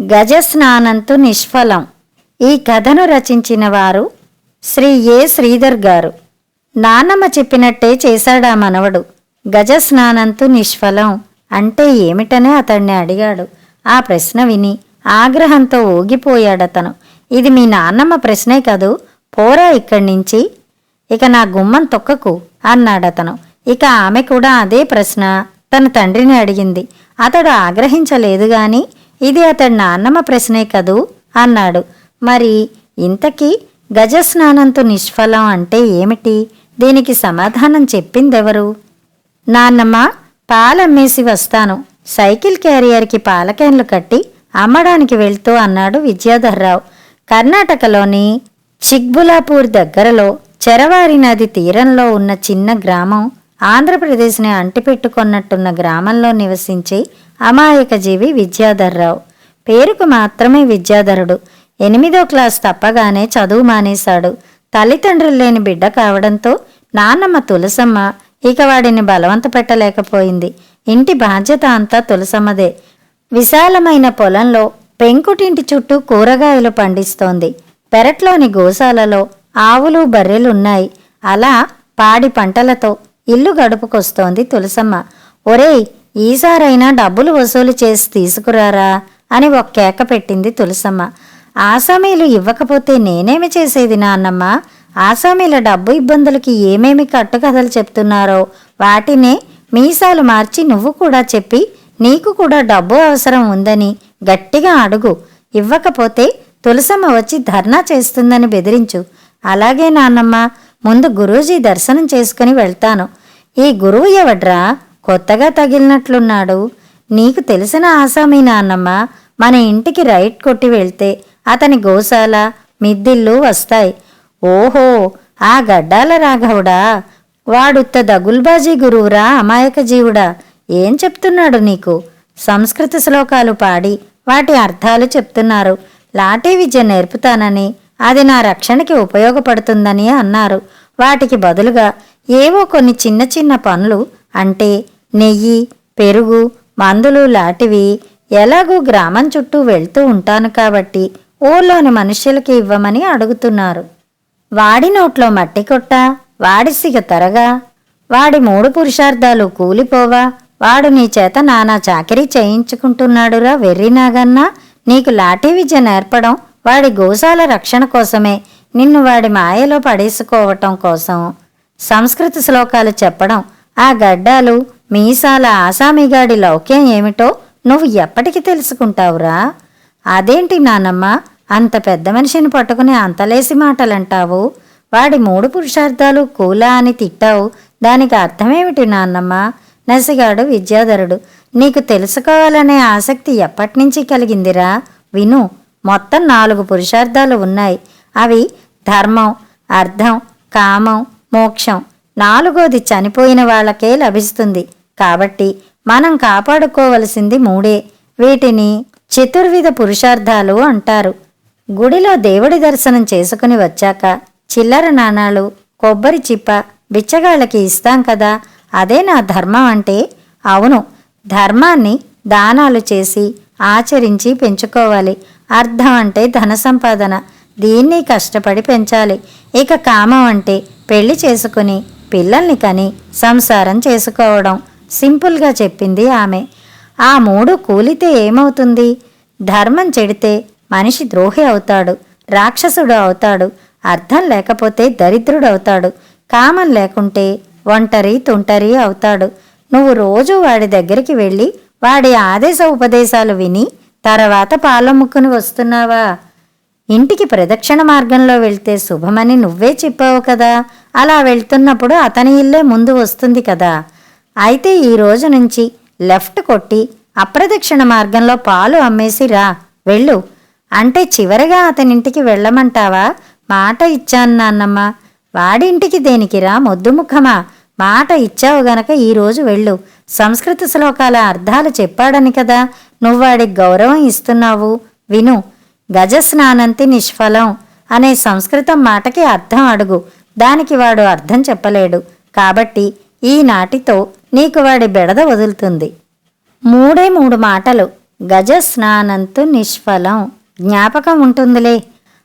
గజస్నానంతు నిష్ఫలం. ఈ కథను రచించిన వారు శ్రీ ఏ శ్రీధర్ గారు. నాన్నమ్మ చెప్పినట్టే చేశాడా మనవడు. గజస్నానంతు నిష్ఫలం అంటే ఏమిటనే అతన్ని అడిగాడు. ఆ ప్రశ్న విని ఆగ్రహంతో ఊగిపోయాడతను. ఇది మీ నాన్నమ్మ ప్రశ్నే కదూ? పోరా ఇక్కడి నుంచి. ఇక నా గుమ్మం తొక్కకు అన్నాడతను. ఇక ఆమె కూడా అదే ప్రశ్న తన తండ్రిని అడిగింది. అతడు ఆగ్రహించలేదు గాని ఇది అతడి నాన్నమ్మ ప్రశ్నే కదూ? అన్నాడు. మరి ఇంతకీ గజస్నానంతో నిష్ఫలం అంటే ఏమిటి? దీనికి సమాధానం చెప్పిందెవరు? నాన్నమ్మ పాలమ్మేసి వస్తాను. సైకిల్ క్యారియర్కి పాలకేన్లు కట్టి అమ్మడానికి వెళ్తూ అన్నాడు విద్యాధర్రావు. కర్ణాటకలోని చిక్బులాపూర్ దగ్గరలో చెరవారి నది తీరంలో ఉన్న చిన్న గ్రామం ఆంధ్రప్రదేశ్ని అంటిపెట్టుకున్నట్టున్న గ్రామంలో నివసించే అమాయక జీవి విద్యాధర్రావు పేరుకు మాత్రమే విద్యాధరుడు. ఎనిమిదో క్లాస్ తప్పగానే చదువు మానేశాడు. తల్లిదండ్రులు లేని బిడ్డ కావడంతో నాన్నమ్మ తులసమ్మ ఇక వాడిని బలవంత పెట్టలేకపోయింది. ఇంటి బాధ్యత అంతా తులసమ్మదే. విశాలమైన పొలంలో పెంకుటింటి చుట్టూ కూరగాయలు పండిస్తోంది. పెరట్లోని గోశాలలో ఆవులు బర్రెలున్నాయి. అలా పాడి పంటలతో ఇల్లు గడుపుకొస్తోంది తులసమ్మ. ఒరేయ్ ఈసారైనా డబ్బులు వసూలు చేసి తీసుకురారా? అని ఒక కేక పెట్టింది తులసమ్మ. ఆసామీలు ఇవ్వకపోతే నేనేమి చేసేది నాన్నమ్మ? ఆసామీల డబ్బు ఇబ్బందులకి ఏమేమి కట్టుకథలు చెప్తున్నారో వాటినే మీసాలు మార్చి నువ్వు కూడా చెప్పి నీకు కూడా డబ్బు అవసరం ఉందని గట్టిగా అడుగు. ఇవ్వకపోతే తులసమ్మ వచ్చి ధర్నా చేస్తుందని బెదిరించు. అలాగే నాన్నమ్మ ముందు గురూజీ దర్శనం చేసుకుని వెళ్తాను. ఈ గురువు ఎవడ్రా? కొత్తగా తగిలినట్లున్నాడు. నీకు తెలిసిన ఆసామీ నాన్నమ్మ మన ఇంటికి రైట్ కొట్టి వెళ్తే అతని గోశాల మిద్దిళ్ళు వస్తాయి. ఓహో ఆ గడ్డాల రాఘవుడా? వాడుత్త దగుల్బాజీ గురువురా అమాయక జీవుడా? ఏం చెప్తున్నాడు నీకు? సంస్కృత శ్లోకాలు పాడి వాటి అర్థాలు చెప్తున్నారు. లాఠీ విద్య నేర్పుతానని అది నా రక్షణకి ఉపయోగపడుతుందని అన్నారు. వాటికి బదులుగా ఏవో కొన్ని చిన్న చిన్న పనులు అంటే నెయ్యి పెరుగు మందులు లాంటివి ఎలాగూ గ్రామం చుట్టూ వెళ్తూ ఉంటాను కాబట్టి ఊర్లోని మనుషులకి ఇవ్వమని అడుగుతున్నారు. వాడి నోట్లో మట్టి కొట్ట వాడి సిగ తరగా వాడి మూడు పురుషార్థాలు కూలిపోవా వాడు నీ చేత నానా చాకరీ చేయించుకుంటున్నాడురా వెర్రినాగన్నా నీకు లాఠీ విద్య నేర్పడం వాడి గోశాల రక్షణ కోసమే నిన్ను వాడి మాయలో పడేసుకోవటం కోసం సంస్కృత శ్లోకాలు చెప్పడం ఆ గడ్డాలు మీసాల ఆసామిగాడి లౌక్యం ఏమిటో నువ్వు ఎప్పటికి తెలుసుకుంటావురా? అదేంటి నానమ్మ అంత పెద్ద మనిషిని పట్టుకుని అంతలేసి మాటలంటావు? వాడి మూడు పురుషార్థాలు కూలా అని తిట్టావు. దానికి అర్థమేమిటి నాన్నమ్మ నసిగాడు విద్యాధరుడు. నీకు తెలుసుకోవాలనే ఆసక్తి ఎప్పటినుంచి కలిగిందిరా? విను మొత్తం నాలుగు పురుషార్థాలు ఉన్నాయి. అవి ధర్మం అర్థం కామం మోక్షం నాలుగోది చనిపోయిన వాళ్ళకే లభిస్తుంది. కాబట్టి మనం కాపాడుకోవలసింది మూడే. వీటిని చతుర్విధ పురుషార్థాలు అంటారు. గుడిలో దేవుడి దర్శనం చేసుకుని వచ్చాక చిల్లర నాణాలు కొబ్బరి చిప్ప బిచ్చగాళ్ళకి ఇస్తాం కదా అదే నా ధర్మం అంటే? అవును. ధర్మాన్ని దానాలు చేసి ఆచరించి పెంచుకోవాలి. అర్థం అంటే ధన సంపాదన. దీన్ని కష్టపడి పెంచాలి. ఇక కామం అంటే పెళ్ళి చేసుకుని పిల్లల్ని కని సంసారం చేసుకోవడం. సింపుల్గా చెప్పింది ఆమె. ఆ మూడు కూలితే ఏమవుతుంది? ధర్మం చెడితే మనిషి ద్రోహి అవుతాడు రాక్షసుడు అవుతాడు అర్థం లేకపోతే దరిద్రుడు అవుతాడు కామం లేకుంటే ఒంటరి తుంటరి అవుతాడు. నువ్వు రోజు వాడి దగ్గరికి వెళ్ళి వాడి ఆదేశ ఉపదేశాలు విని తర్వాత పాలమ్ముక్కుని వస్తున్నావా? ఇంటికి ప్రదక్షిణ మార్గంలో వెళ్తే శుభమని నువ్వే చెప్పావు కదా. అలా వెళ్తున్నప్పుడు అతని ఇల్లే ముందు వస్తుంది కదా. అయితే ఈ రోజు నుంచి లెఫ్ట్ కొట్టి అప్రదక్షిణ మార్గంలో పాలు అమ్మేసి రా. వెళ్ళు. అంటే చివరగా అతనింటికి వెళ్ళమంటావా? మాట ఇచ్చాను నాన్నమ్మ. వాడింటికి దేనికిరా ముద్దుముఖమా? మాట ఇచ్చావు గనక ఈరోజు వెళ్ళు. సంస్కృత శ్లోకాల అర్థాలు చెప్పాడని కదా నువ్వాడికి గౌరవం ఇస్తున్నావు. విను. గజస్నానంతి నిష్ఫలం అనే సంస్కృతం మాటకి అర్థం అడుగు. దానికి వాడు అర్థం చెప్పలేడు. కాబట్టి ఈనాటితో నీకు వాడి బెడద వదులుతుంది. మూడే మూడు మాటలు. గజ స్నానంతు నిష్ఫలం. జ్ఞాపకం ఉంటుందిలే.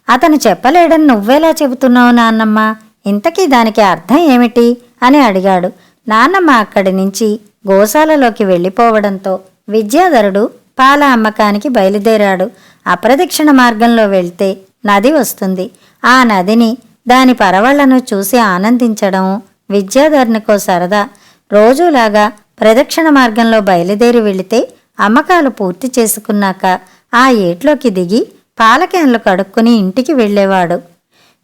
అతను చెప్పలేడని నువ్వేలా చెబుతున్నావు నాన్నమ్మ? ఇంతకీ దానికి అర్థం ఏమిటి? అని అడిగాడు. నాన్నమ్మ అక్కడి నుంచి గోశాలలోకి వెళ్ళిపోవడంతో విద్యాధరుడు పాల అమ్మకానికి బయలుదేరాడు. అప్రదక్షిణ మార్గంలో వెళ్తే నది వస్తుంది. ఆ నదిని దాని పరవళ్ళను చూసి ఆనందించడం విద్యాధరునికో సరదా. రోజులాగా ప్రదక్షిణ మార్గంలో బయలుదేరి వెళితే అమ్మకాలు పూర్తి చేసుకున్నాక ఆ ఏట్లోకి దిగి పాలకేన్లు కడుక్కుని ఇంటికి వెళ్ళేవాడు.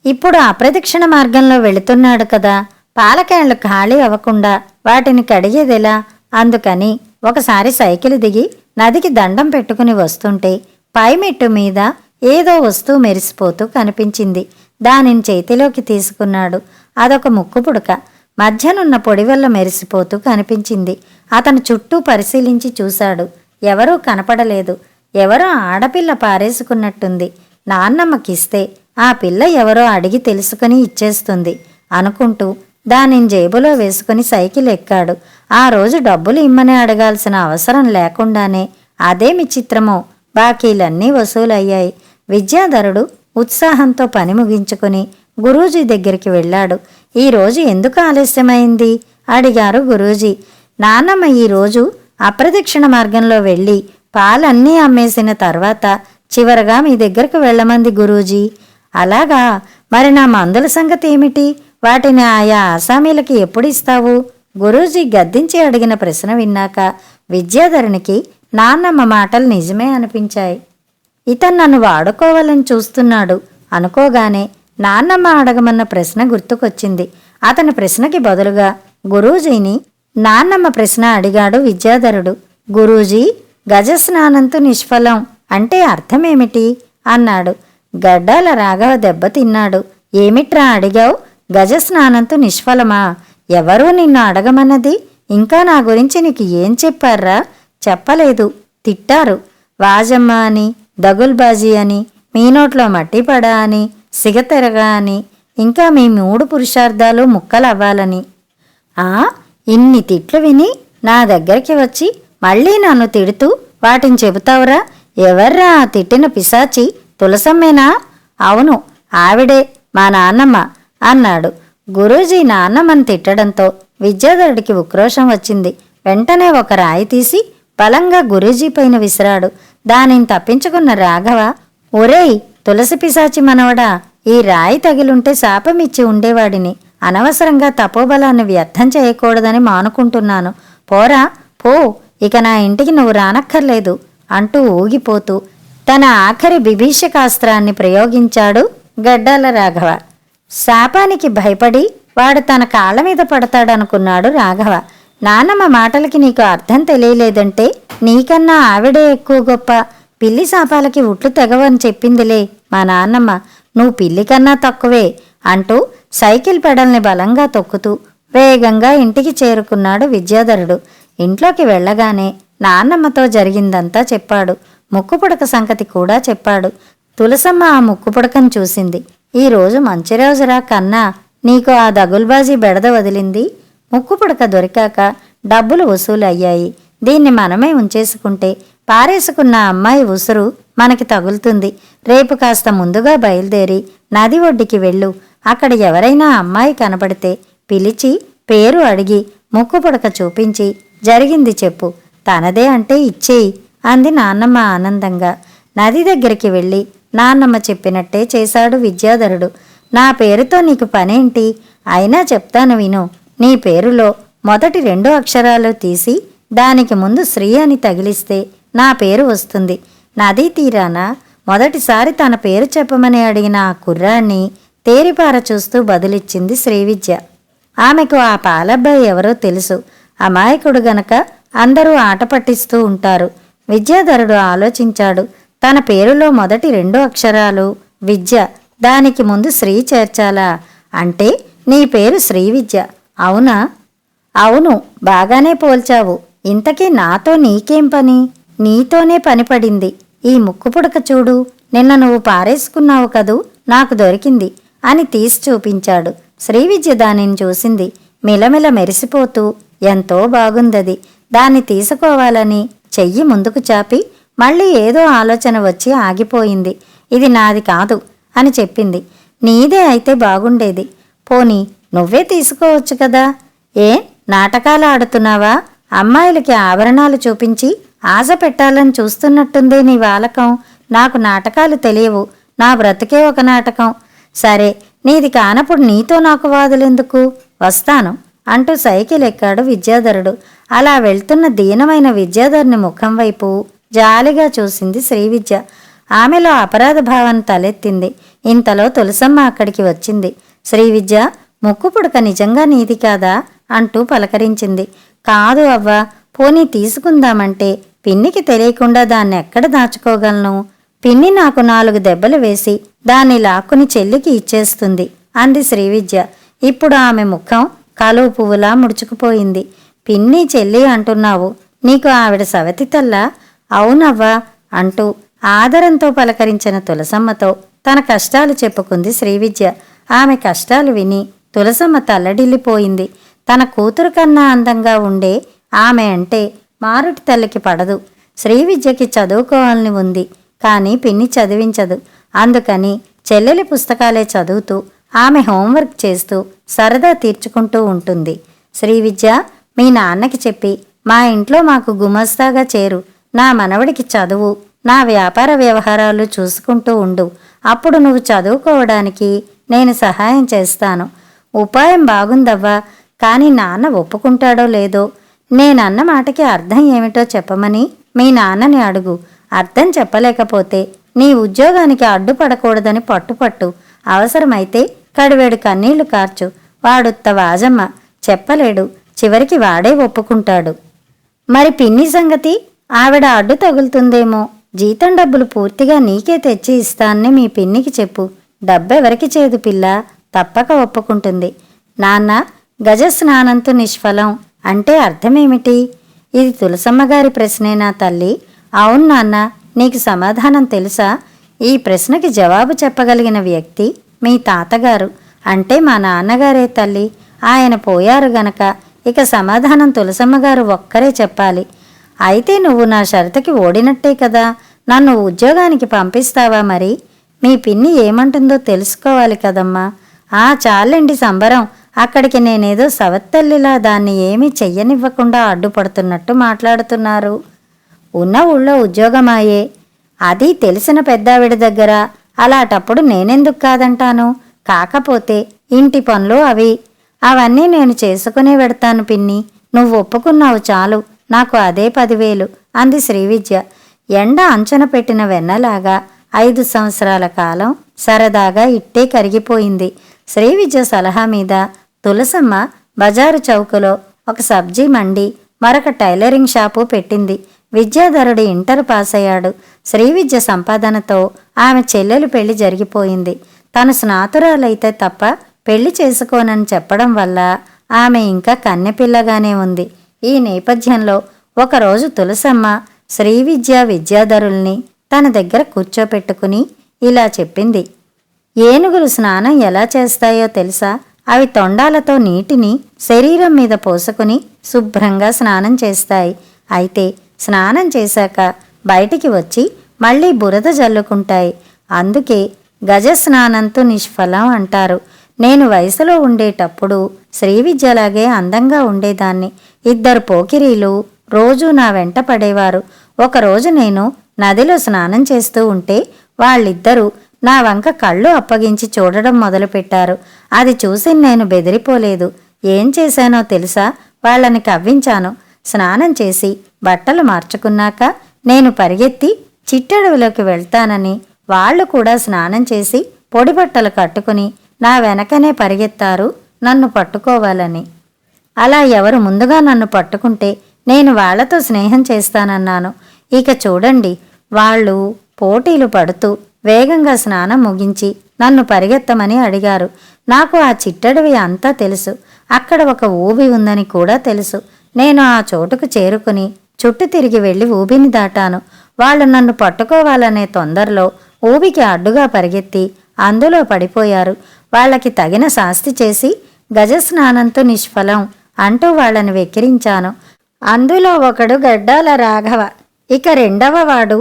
ఇప్పుడు అప్రదక్షిణ మార్గంలో వెళుతున్నాడు కదా. పాలకేన్లు ఖాళీ అవ్వకుండా వాటిని కడిగేదెలా? అందుకని ఒకసారి సైకిల్ దిగి నదికి దండం పెట్టుకుని వస్తుంటే పైమెట్టు మీద ఏదో వస్తువు మెరిసిపోతూ కనిపించింది. దానిని చేతిలోకి తీసుకున్నాడు. అదొక ముక్కు పుడక. మధ్యనున్న పొడి వల్ల మెరిసిపోతూ కనిపించింది. అతను చుట్టూ పరిశీలించి చూశాడు. ఎవరూ కనపడలేదు. ఎవరో ఆడపిల్ల పారేసుకున్నట్టుంది. నాన్నమ్మకిస్తే ఆ పిల్ల ఎవరో అడిగి తెలుసుకుని ఇచ్చేస్తుంది అనుకుంటూ దానిని జేబులో వేసుకుని సైకిల్ ఎక్కాడు. ఆ రోజు డబ్బులు ఇమ్మని అడగాల్సిన అవసరం లేకుండానే అదేమి చిత్రమో బాకీలన్నీ వసూలయ్యాయి. విద్యాధరుడు ఉత్సాహంతో పని ముగించుకుని గురూజీ దగ్గరికి వెళ్ళాడు. ఈరోజు ఎందుకు ఆలస్యమైంది? అడిగారు గురూజీ. నాన్నమ్మ ఈరోజు అప్రదక్షిణ మార్గంలో వెళ్ళి పాలన్నీ అమ్మేసిన తర్వాత చివరగా మీ దగ్గరకు వెళ్ళమంది గురూజీ. అలాగా? మరి నా మందుల సంగతి ఏమిటి వాటిని ఆయా ఆసామీలకి ఎప్పుడు ఇస్తావు గురూజీ గద్దించి అడిగిన ప్రశ్న విన్నాక విద్యాధరునికి నాన్నమ్మ మాటలు నిజమే అనిపించాయి. ఇతను నన్ను వాడుకోవాలని చూస్తున్నాడు. అనుకోగానే నాన్నమ్మ అడగమన్న ప్రశ్న గుర్తుకొచ్చింది. అతని ప్రశ్నకి బదులుగా గురూజీని నాన్నమ్మ ప్రశ్న అడిగాడు విద్యాధరుడు. గురూజీ గజస్నానంతో నిష్ఫలం అంటే అర్థమేమిటి? అన్నాడు. గడ్డాల రాఘవ దెబ్బతిన్నాడు ఏమిట్రా అడిగావు? గజస్నానంతో నిష్ఫలమా? ఎవరూ నిన్ను అడగమన్నది? ఇంకా నా గురించి నీకు ఏం చెప్పారా చెప్పలేదు. తిట్టారు. వాజమ్మ అని దగుల్బాజీ అని మీ నోట్లో మట్టి పడా అని సిగతెరగా అని ఇంకా మీ మూడు పురుషార్థాలు ముక్కలవ్వాలని. ఆ? ఇన్ని తిట్లు విని నా దగ్గరికి వచ్చి మళ్ళీ నన్ను తిడుతూ వాటిని చెబుతావురా? ఎవర్రా తిట్టిన పిశాచి? తులసమ్మేనా? అవును ఆవిడే మా నాన్నమ్మ. అన్నాడు. గురూజీ నాన్నమ్మని తిట్టడంతో విద్యాధరుడికి ఉక్రోషం వచ్చింది. వెంటనే ఒక రాయి తీసి బలంగా గురూజీ పైన విసిరాడు. దానిని తప్పించుకున్న రాఘవ ఒరేయ్ తులసి పిశాచి మనవడా ఈ రాయి తగిలుంటే శాపమిచ్చి ఉండేవాడిని. అనవసరంగా తపోబలాన్ని వ్యర్థం చేయకూడదని మానుకుంటున్నాను. పోరా పో ఇక నా ఇంటికి నువ్వు రానక్కర్లేదు అంటూ ఊగిపోతూ తన ఆఖరి బిభీషకాస్త్రాన్ని ప్రయోగించాడు గడ్డాల రాఘవ. శాపానికి భయపడి వాడు తన కాళ్ళ మీద పడతాడనుకున్నాడు రాఘవ. నాన్నమ్మ మాటలకి నీకు అర్థం తెలియలేదంటే నీకన్నా ఆవిడే ఎక్కువ గొప్ప పిల్లి శాపాలకి ఉట్లు తెగవని చెప్పిందిలే మా నాన్నమ్మ నువ్వు పిల్లి కన్నా తక్కువే అంటూ సైకిల్ పెడల్ని బలంగా తొక్కుతూ వేగంగా ఇంటికి చేరుకున్నాడు విద్యాధరుడు. ఇంట్లోకి వెళ్ళగానే నాన్నమ్మతో జరిగిందంతా చెప్పాడు. ముక్కుపుడక సంగతి కూడా చెప్పాడు. తులసమ్మ ఆ ముక్కుపుడకను చూసింది. ఈరోజు మంచి రోజురా కన్నా నీకు ఆ దగుల్బాజీ బెడద వదిలింది? ముక్కు పుడక దొరికాక డబ్బులు వసూలు అయ్యాయి దీన్ని మనమే ఉంచేసుకుంటే పారేసుకున్న అమ్మాయి ఉసురు మనకి తగులుతుంది. రేపు కాస్త ముందుగా బయలుదేరి నది ఒడ్డుకి వెళ్ళు. అక్కడ ఎవరైనా అమ్మాయి కనపడితే పిలిచి పేరు అడిగి ముక్కు పుడక చూపించి జరిగింది చెప్పు. తనదే అంటే ఇచ్చేయి అంది నాన్నమ్మ ఆనందంగా. నది దగ్గరికి వెళ్ళి నాన్నమ్మ చెప్పినట్టే చేశాడు విద్యాధరుడు. నా పేరుతో నీకు పనేంటి? అయినా చెప్తాను విను. నీ పేరులో మొదటి రెండు అక్షరాలు తీసి దానికి ముందు శ్రీ అని తగిలిస్తే నా పేరు వస్తుంది. నదీ తీరాన మొదటిసారి తన పేరు చెప్పమని అడిగిన ఆ కుర్రాన్ని తేరిపార చూస్తూ బదులిచ్చింది శ్రీవిద్య ఆమెకు ఆ పాలబ్బాయి ఎవరో తెలుసు. అమాయకుడు గనక అందరూ ఆట పట్టిస్తూ ఉంటారు. విద్యాధరుడు ఆలోచించాడు. తన పేరులో మొదటి రెండు అక్షరాలు. విద్య దానికి ముందు శ్రీ చేర్చాలా? అంటే నీ పేరు శ్రీ విద్య. అవునా? అవును బాగానే పోల్చావు. ఇంతకీ నాతో నీకేం పని? నీతోనే పని పడింది. ఈ ముక్కు పుడక చూడు. నిన్న నువ్వు పారేసుకున్నావు కదూ? నాకు దొరికింది అని తీసి చూపించాడు. శ్రీవిద్య దానిని చూసింది. మిలమిల మెరిసిపోతూ ఎంతో బాగుందది. దాన్ని తీసుకోవాలని చెయ్యి ముందుకు చాపి మళ్ళీ ఏదో ఆలోచన వచ్చి ఆగిపోయింది. ఇది నాది కాదు అని చెప్పింది. నీదే అయితే బాగుండేది. పోనీ నువ్వే తీసుకోవచ్చు కదా. ఏ? నాటకాలు ఆడుతున్నావా? అమ్మాయిలకి ఆభరణాలు చూపించి ఆశ పెట్టాలని చూస్తున్నట్టుందే నీ వాలకం. నాకు నాటకాలు తెలియవు. నా బ్రతికే ఒక నాటకం. సరే నీది కానప్పుడు నీతో నాకు వాదులెందుకు? వస్తాను అంటూ సైకిల్ ఎక్కాడు విద్యాధరుడు. అలా వెళ్తున్న దీనమైన విద్యాధరుని ముఖం వైపు జాలిగా చూసింది శ్రీవిద్య. ఆమెలో అపరాధ భావన తలెత్తింది. ఇంతలో తులసమ్మ అక్కడికి వచ్చింది. శ్రీవిద్య ముక్కు పుడక నిజంగా నీది కాదా? అంటూ పలకరించింది. కాదు అవ్వ పోనీ తీసుకుందామంటే పిన్నికి తెలియకుండా దాన్ని ఎక్కడ దాచుకోగలను? పిన్ని నాకు నాలుగు దెబ్బలు వేసి దాన్ని లాక్కుని చెల్లికి ఇచ్చేస్తుంది అంది శ్రీవిద్య. ఇప్పుడు ఆమె ముఖం కలువు పువ్వులా ముడుచుకుపోయింది. పిన్ని చెల్లి అంటున్నావు. నీకు ఆవిడ సవతి తల్లా? అవునవ్వా అంటూ ఆదరంతో పలకరించిన తులసమ్మతో తన కష్టాలు చెప్పుకుంది శ్రీవిద్య. ఆమె కష్టాలు విని తులసమ్మ తల్లడిల్లిపోయింది. తన కూతురు కన్నా అందంగా ఉండే ఆమె అంటే మారుటి తల్లికి పడదు. శ్రీవిద్యకి చదువుకోవాలని ఉంది కానీ పిన్ని చదివించదు. అందుకని చెల్లెలి పుస్తకాలే చదువుతూ ఆమె హోంవర్క్ చేస్తూ సరదా తీర్చుకుంటూ ఉంటుంది. శ్రీవిద్య మీ నాన్నకి చెప్పి మా ఇంట్లో మాకు గుమస్తాగా చేరు. నా మనవడికి చదువు నా వ్యాపార వ్యవహారాలు చూసుకుంటూ ఉండు. అప్పుడు నువ్వు చదువుకోవడానికి నేను సహాయం చేస్తాను. ఉపాయం బాగుందవ్వా? కానీ నాన్న ఒప్పుకుంటాడో లేదో? నేనన్న మాటకి అర్థం ఏమిటో చెప్పమని మీ నాన్నని అడుగు. అర్థం చెప్పలేకపోతే నీ ఉద్యోగానికి అడ్డుపడకూడదని పట్టుపట్టు. అవసరమైతే కడివేడు కన్నీళ్ళు కార్చు. వాడుత్త వాజమ్మ చెప్పలేడు. చివరికి వాడే ఒప్పుకుంటాడు. మరి పిన్ని సంగతి? ఆవిడ అడ్డు తగులుతుందేమో. జీతం డబ్బులు పూర్తిగా నీకే తెచ్చి ఇస్తానని మీ పిన్నికి చెప్పు. డబ్బెవరికి చేదు పిల్ల? తప్పక ఒప్పుకుంటుంది. నాన్న గజ స్నానంతు నిష్ఫలం. అంటే అర్థమేమిటి? ఇది తులసమ్మ గారి ప్రశ్నేనా తల్లి? అవును నాన్న నీకు సమాధానం తెలుసా? ఈ ప్రశ్నకి జవాబు చెప్పగలిగిన వ్యక్తి మీ తాతగారు. అంటే మా నాన్నగారే తల్లి. ఆయన పోయారు గనక ఇక సమాధానం తులసమ్మ గారు ఒక్కరే చెప్పాలి. అయితే నువ్వు నా షరతుకి ఓడినట్టే కదా. నన్ను ఉద్యోగానికి పంపిస్తావా మరి? మీ పిన్ని ఏమంటుందో తెలుసుకోవాలి కదమ్మా. ఆ చాలండి సంబరం. అక్కడికి నేనేదో సవత్తల్లిలా దాన్ని ఏమీ చెయ్యనివ్వకుండా అడ్డుపడుతున్నట్టు మాట్లాడుతున్నారు. ఉన్న ఊళ్ళో ఉద్యోగమాయే. అది తెలిసిన పెద్దావిడ దగ్గర. అలాటప్పుడు నేనెందుకు కాదంటాను? కాకపోతే ఇంటి పనులు అవి. అవన్నీ నేను చేసుకునే పెడతాను పిన్ని. నువ్వు ఒప్పుకున్నావు చాలు. నాకు అదే పదివేలు అంది శ్రీవిద్య. ఎండ అంచన పెట్టిన వెన్నలాగా ఐదు సంవత్సరాల కాలం సరదాగా ఇట్టే కరిగిపోయింది. శ్రీవిద్య సలహా మీద తులసమ్మ బజారు చౌకలో ఒక సబ్జీ మండి మరొక టైలరింగ్ షాపు పెట్టింది. విద్యాధరుడు ఇంటర్ పాస్ అయ్యాడు శ్రీవిద్య సంపాదనతో ఆమె చెల్లెలు పెళ్ళి జరిగిపోయింది. తను స్నాతురాలైతే తప్ప పెళ్ళి చేసుకోనని చెప్పడం వల్ల ఆమె ఇంకా కన్నెపిల్లగానే ఉంది. ఈ నేపథ్యంలో ఒకరోజు తులసమ్మ శ్రీవిద్య విద్యాధరుల్ని తన దగ్గర కూర్చోపెట్టుకుని ఇలా చెప్పింది. ఏనుగులు స్నానం ఎలా చేస్తాయో తెలుసా? అవి తొండాలతో నీటిని శరీరం మీద పోసుకుని శుభ్రంగా స్నానం చేస్తాయి. అయితే స్నానం చేశాక బయటికి వచ్చి మళ్ళీ బురద జల్లుకుంటాయి. అందుకే గజ స్నానంతో నిష్ఫలం అంటారు. నేను వయసులో ఉండేటప్పుడు శ్రీవిద్యలాగే అందంగా ఉండేదాన్ని. ఇద్దరు పోకిరీలు రోజూ నా వెంట పడేవారు. ఒకరోజు నేను నదిలో స్నానం చేస్తూ ఉంటే వాళ్ళిద్దరూ నా వంక కళ్ళు అప్పగించి చూడడం మొదలుపెట్టారు. అది చూసి నేను బెదిరిపోలేదు. ఏం చేశానో తెలుసా? వాళ్ళని కవ్వించాను. స్నానం చేసి బట్టలు మార్చుకున్నాక నేను పరిగెత్తి చిట్టడవిలోకి వెళ్తానని వాళ్ళు కూడా స్నానం చేసి పొడి బట్టలు కట్టుకుని నా వెనకనే పరిగెత్తారు నన్ను పట్టుకోవాలని. అలా ఎవరు ముందుగా నన్ను పట్టుకుంటే నేను వాళ్ళతో స్నేహం చేస్తానన్నాను. ఇక చూడండి వాళ్ళు పోటీలు పడుతూ వేగంగా స్నానం ముగించి నన్ను పరిగెత్తమని అడిగారు. నాకు ఆ చిట్టడవి అంతా తెలుసు. అక్కడ ఒక ఊబి ఉందని కూడా తెలుసు. నేను ఆ చోటుకు చేరుకుని చుట్టూ తిరిగి వెళ్ళి ఊబిని దాటాను. వాళ్ళు నన్ను పట్టుకోవాలనే తొందరలో ఊబికి అడ్డుగా పరిగెత్తి అందులో పడిపోయారు. వాళ్ళకి తగిన శాస్తి చేసి గజస్నానంతో నిష్ఫలం అంటూ వాళ్ళని వెక్కిరించాను. అందులో ఒకడు గడ్డాల రాఘవ. ఇక రెండవ వాడు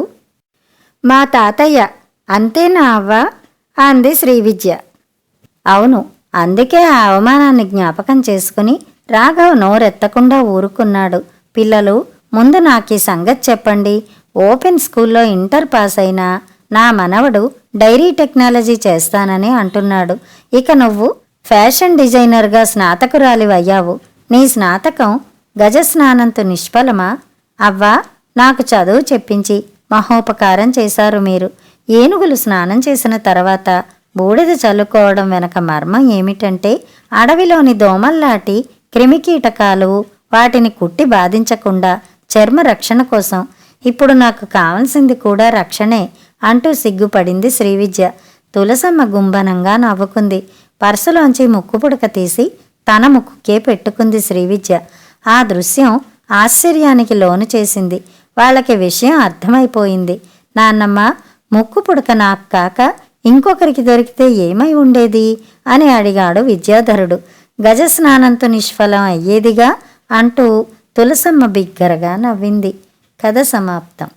మా తాతయ్య. అంతేనా అవ్వ? అంది శ్రీవిద్య అవును అందుకే ఆ అవమానాన్ని జ్ఞాపకం చేసుకుని రాఘవ్ నోరెత్తకుండా ఊరుకున్నాడు. పిల్లలు ముందు నాకు ఈ సంగతి చెప్పండి. ఓపెన్ స్కూల్లో ఇంటర్ పాస్ అయినా నా మనవడు డైరీ టెక్నాలజీ చేస్తానని అంటున్నాడు. ఇక నువ్వు ఫ్యాషన్ డిజైనర్గా స్నాతకురాలి అయ్యావు నీ స్నాతకం గజ స్నానంతో నిష్ఫలమా? అవ్వా నాకు చదువు చెప్పించి మహోపకారం చేశారు మీరు. ఏనుగులు స్నానం చేసిన తర్వాత బూడిద చల్లుకోవడం వెనక మర్మం ఏమిటంటే అడవిలోని దోమల్లాటి క్రిమికీటకాలు వాటిని కుట్టి బాధించకుండా చర్మ రక్షణ కోసం. ఇప్పుడు నాకు కావలసింది కూడా రక్షణే. అంటూ సిగ్గుపడింది శ్రీవిద్య. తులసమ్మ గుంబనంగా నవ్వుకుంది. పర్సులోంచి ముక్కు పుడక తీసి తన ముక్కుకే పెట్టుకుంది శ్రీవిద్య. ఆ దృశ్యం ఆశ్చర్యానికి లోను చేసింది. వాళ్ళకి విషయం అర్థమైపోయింది. నాన్నమ్మ ముక్కు పుడక నాకు కాక ఇంకొకరికి దొరికితే ఏమై ఉండేది? అని అడిగాడు విద్యాధరుడు. గజ స్నానంతో నిష్ఫలం అయ్యేదిగా అంటూ తులసమ్మ బిగ్గరగా నవ్వింది. కథ సమాప్తం.